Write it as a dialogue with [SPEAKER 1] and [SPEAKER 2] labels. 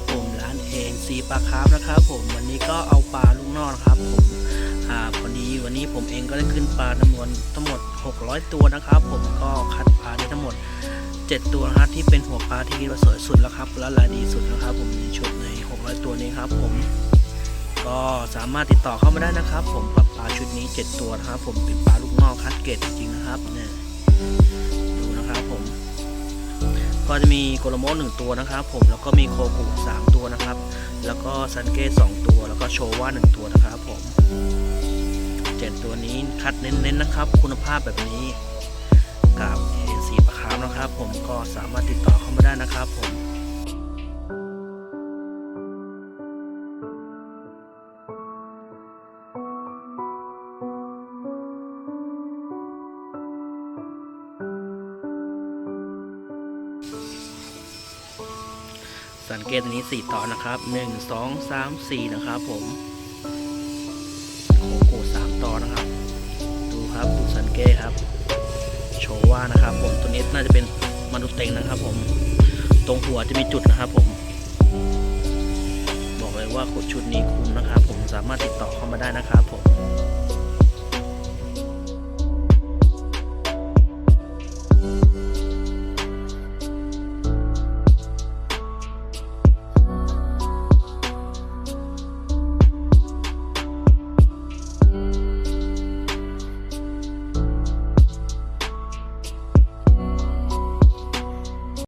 [SPEAKER 1] วัสดีครับผมร้านเองซีปลาคาร์ฟนะครับผมวันนี้ก็เอาปลาลูกนอกนครับผมอ่าพอดีวันนี้ผมเองก็ได้ขึ้นปลาจำนวนทั้งหมด 600 ตัวนะครับ ผมก็คัดปลาได้ทั้งหมด 7 ตัวนะครับที่เป็นหัวปลาที่คิดว่าสวยสุดแล้วครับและลายดีสุดนะครับ ผมในชุดใน 600 ตัวนี้ครับ ผมก็สามารถติดต่อเข้ามาได้นะครับ ผมปรับปลาชุดนี้ 7 ตัวนะครับ ผมเป็นปลาลูกนอกคัดเกรดจริงๆนะครับเนี่ย ก็จะมีโกลโมหนึ่งตัวนะครับ ผมแล้วก็มีโคกุสามตัวนะครับ แล้วก็ซันเก้สองตัว แล้วก็โชว่าหนึ่งตัวนะครับผมเจ็ดตัวนี้คัดเน้นๆนะครับ คุณภาพแบบนี้กับเอสีประคามนะครับ ผมก็สามารถติดต่อเข้ามาได้นะครับผม สังเกตตัวนี้ 4 ต่อนะครับ 1 2 3 4 นะครับผมโคโก3ต่อนะครับ ดูครับดูสังเกตครับ โชว่านะครับผมตัวนี้น่าจะเป็นมนุษย์เต็งนะครับผม ตรงหัวจะมีจุดนะครับผม บอกเลยว่าชุดนี้คุ้มนะครับ ผมสามารถติดต่อเข้ามาได้นะครับ